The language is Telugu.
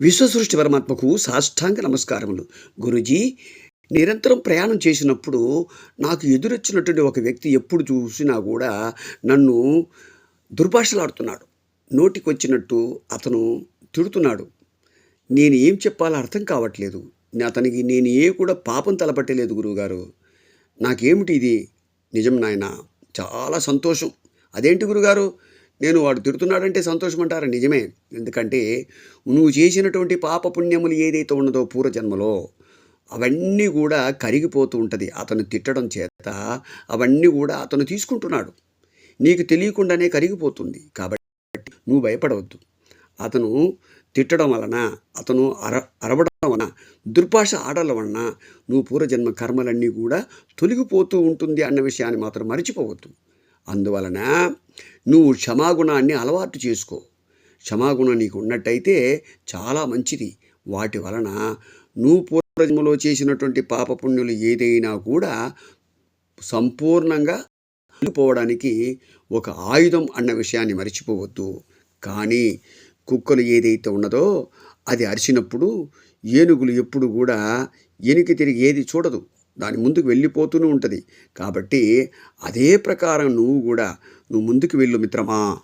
విశ్వసృష్టి పరమాత్మకు సాష్టాంగ నమస్కారములు. గురుజీ నిరంతరం ప్రయాణం చేసినప్పుడు నాకు ఎదురొచ్చినటువంటి ఒక వ్యక్తి ఎప్పుడు చూసినా కూడా నన్ను దుర్భాషలాడుతున్నాడు. నోటికొచ్చినట్టు అతను తిడుతున్నాడు. నేను ఏం చెప్పాలో అర్థం కావట్లేదు. అతనికి నేను ఏ కూడా పాపం తలపట్టలేదు గురువుగారు. నాకేమిటి ఇది? నిజం నాయన చాలా సంతోషం. అదేంటి గురుగారు నేను వాడు తిడుతున్నాడంటే సంతోషం అంటారు నిజమే. ఎందుకంటే నువ్వు చేసినటువంటి పాప పుణ్యములు ఏదైతే ఉన్నదో పూర్వజన్మలో అవన్నీ కూడా కరిగిపోతూ ఉంటుంది. అతను తిట్టడం చేత అవన్నీ కూడా అతను తీసుకుంటున్నాడు. నీకు తెలియకుండానే కరిగిపోతుంది. కాబట్టి నువ్వు భయపడవద్దు. అతను తిట్టడం వలన అతను అర అరవడం వలన దుర్భాష ఆడడం వలన నువ్వు పూర్వజన్మ కర్మలన్నీ కూడా తొలగిపోతూ ఉంటుంది అన్న విషయాన్ని మాత్రం మర్చిపోవద్దు. అందువలన నువ్వు క్షమాగుణాన్ని అలవాటు చేసుకో. క్షమాగుణం నీకు ఉన్నట్టయితే చాలా మంచిది. వాటి వలన నువ్వు పూర్వజన్మలో చేసినటువంటి పాపపుణ్యులు ఏదైనా కూడా సంపూర్ణంగా వెళ్ళిపోవడానికి ఒక ఆయుధం అన్న విషయాన్ని మర్చిపోవద్దు. కానీ కుక్కలు ఏదైతే ఉన్నదో అది అరిచినప్పుడు ఏనుగులు ఎప్పుడు కూడా ఎనికి తిరిగి ఏది చూడదు. దాని ముందుకు వెళ్ళిపోతూనే ఉంటుంది. కాబట్టి అదే ప్రకారం నువ్వు కూడా నువ్వు ముందుకు వెళ్ళు మిత్రమా.